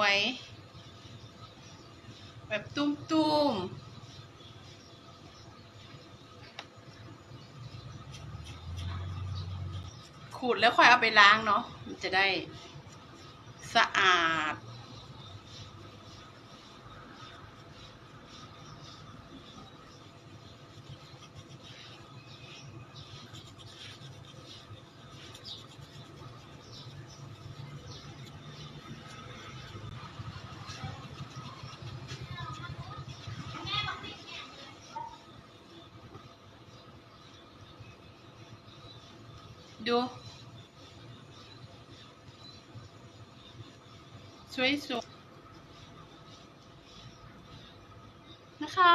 วย แบบตุ้มๆขูดแล้วค่อยเอาไปล้างเนาะมันจะได้สะอาด ดู สวยสุดนะคะ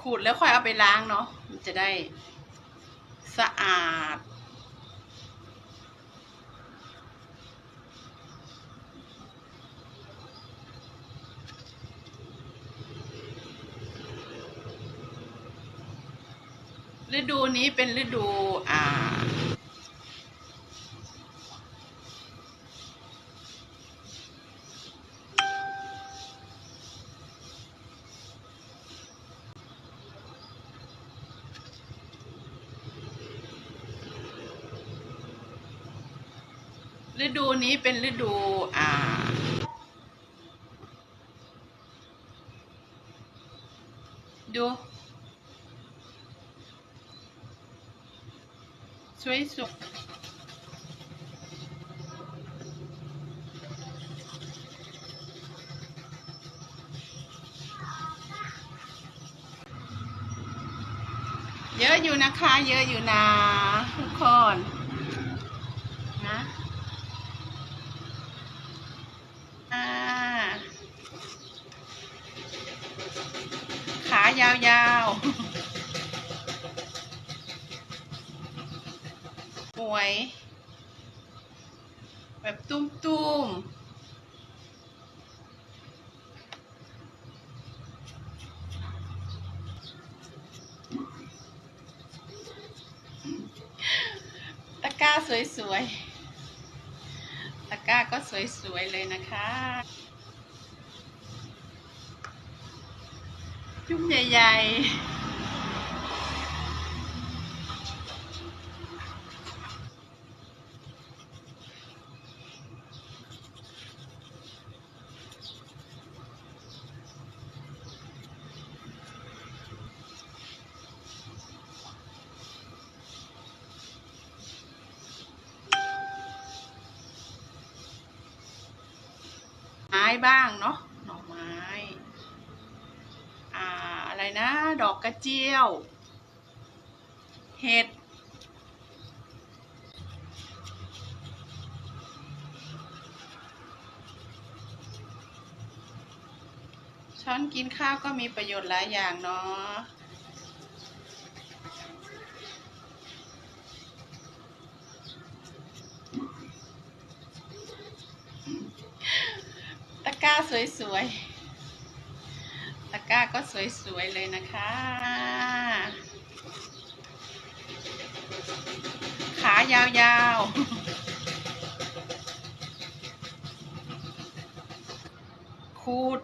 ขูดแล้วค่อยเอาไปล้างเนาะมันจะได้สะอาด ฤดูนี้เป็นฤดูอ่าฤดูนี้เป็นฤดูอ่าดู สวยสุกเยอะอยู่นะคะ เยอะอยู่นะทุกคนนะอ่าขายาวๆ หวย แบบตุ้มตุ้มๆตะกร้าสวยๆ ตะกร้าก็สวยๆ เลยนะคะจุ่มใหญ่ๆ บ้างเนาะหน่อไม้อ่าอะไรนะ ดอกกระเจียว เห็ดช้อนกินข้าวก็มีประโยชน์หลายอย่างเนาะ ร้าสวยๆ ตะกร้าก็สวยๆ เลยนะคะ ขายาวๆขูด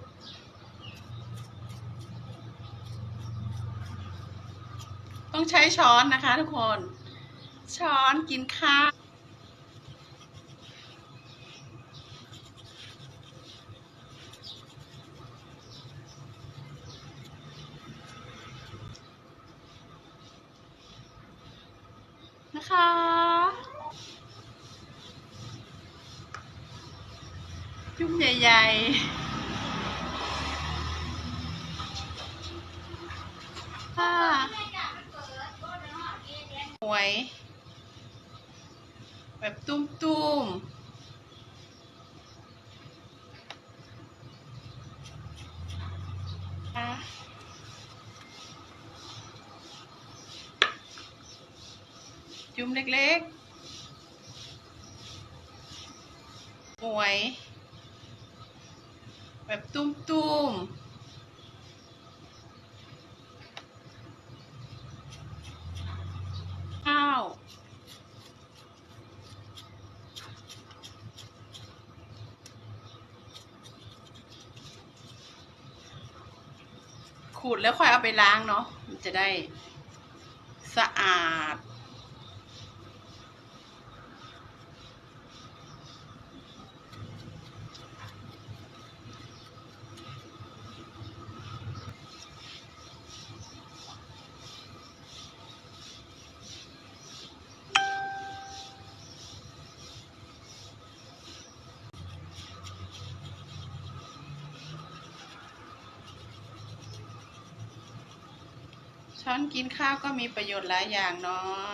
ต้องใช้ช้อนนะคะทุกคน ช้อนกินข้าว นะคะ จุ้มใหญ่ๆค่ะหวย แบบตุ้มๆ เล็กๆหมวย แบบตุ้มๆขูดแล้วค่อยเอาไปล้างเนาะมันจะได้สะอาด ช้อนกินข้าวก็มีประโยชน์หลายอย่างเนาะ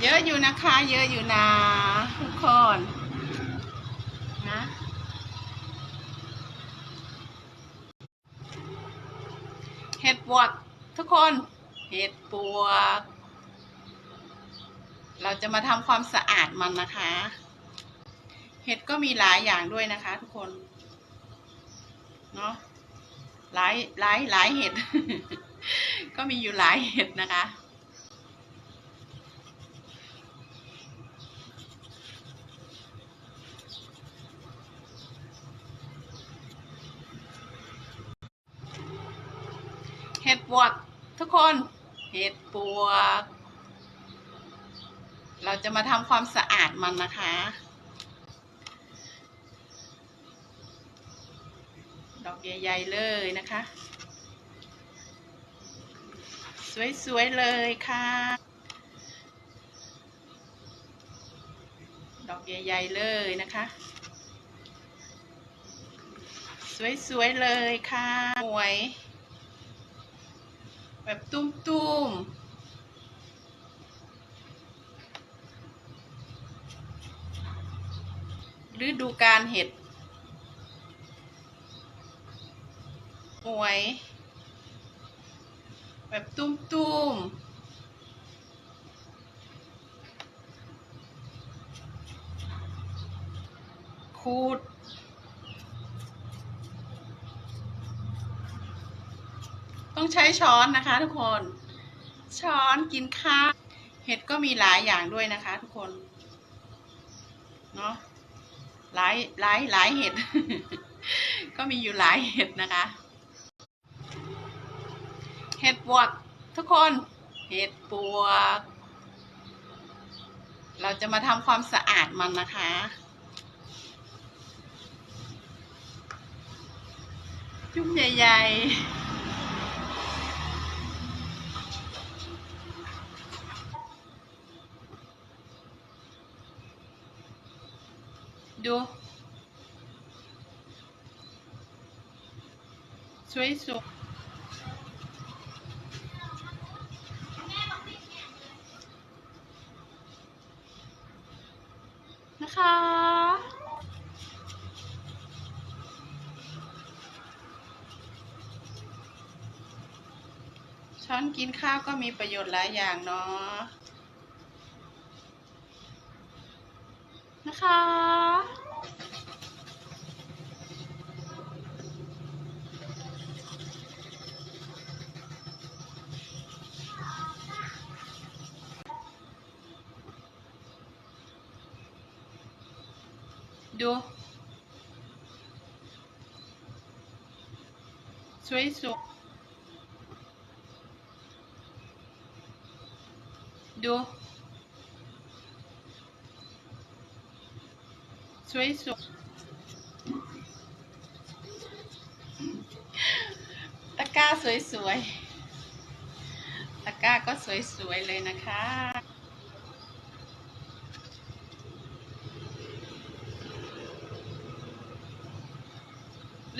เยอะอยู่นะคะ เยอะอยู่นะทุกคนนะเห็ดปวกทุกคน เห็ดปวก เราจะมาทำความสะอาดมันนะคะ เห็ดก็มีหลายอย่างด้วยนะคะทุกคน เนาะ หลายหลายหลายเห็ด ก็มีอยู่หลายเห็ดนะคะ เห็ดปวกทุกคนเห็ดปวก เราจะมาทำความสะอาดมันนะคะ ดอก ใหญ่ๆเลยนะคะ สวยๆเลยค่ะ ดอกใหญ่ๆเลยนะคะ สวยๆเลยค่ะสวย แบบตุ้มๆฤดูการเห็ด หวย แบบตุ้มๆขูดต้องใช้ช้อนนะคะทุกคน ช้อนกินข้าวเห็ดก็มีหลายอย่างด้วยนะคะ ทุกคน เนาะหลายหลายหลายเห็ด ก็มีอยู่หลายเห็ดนะคะ ห็ดปวกทุกคนเห็ดปวก เราจะมาทำความสะอาดมันนะคะ จุ่มใหญ่ๆดู สวยสุด นะคะ ช้อนกินข้าวก็มีประโยชน์หลายอย่างเนาะนะคะ ดู สวยสุดดู สวยสุดตะกร้าสวยๆ ตะกร้าก็สวยๆ เลยนะคะ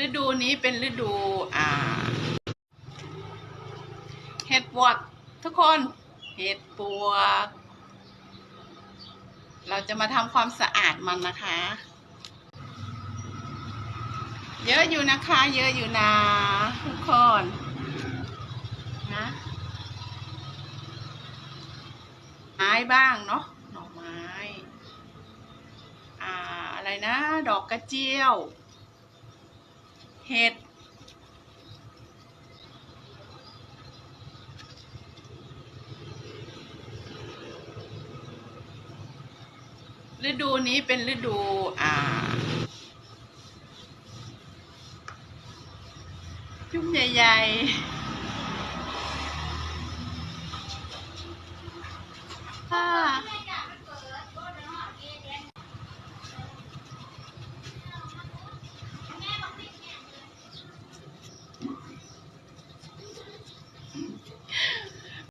ฤดูนี้เป็นฤดูอ่าเห็ดปวกทุกคนเห็ดปวก เราจะมาทำความสะอาดมันนะคะ เยอะอยู่นะคะ เยอะอยู่นะทุกคนนะไม้บ้างเนาะหน่อไม้ อ่า อะไรนะ ดอกกระเจียว เห็ดฤดูนี้เป็นฤดูอ่า จุ้มใหญ่ ๆ ค่ะ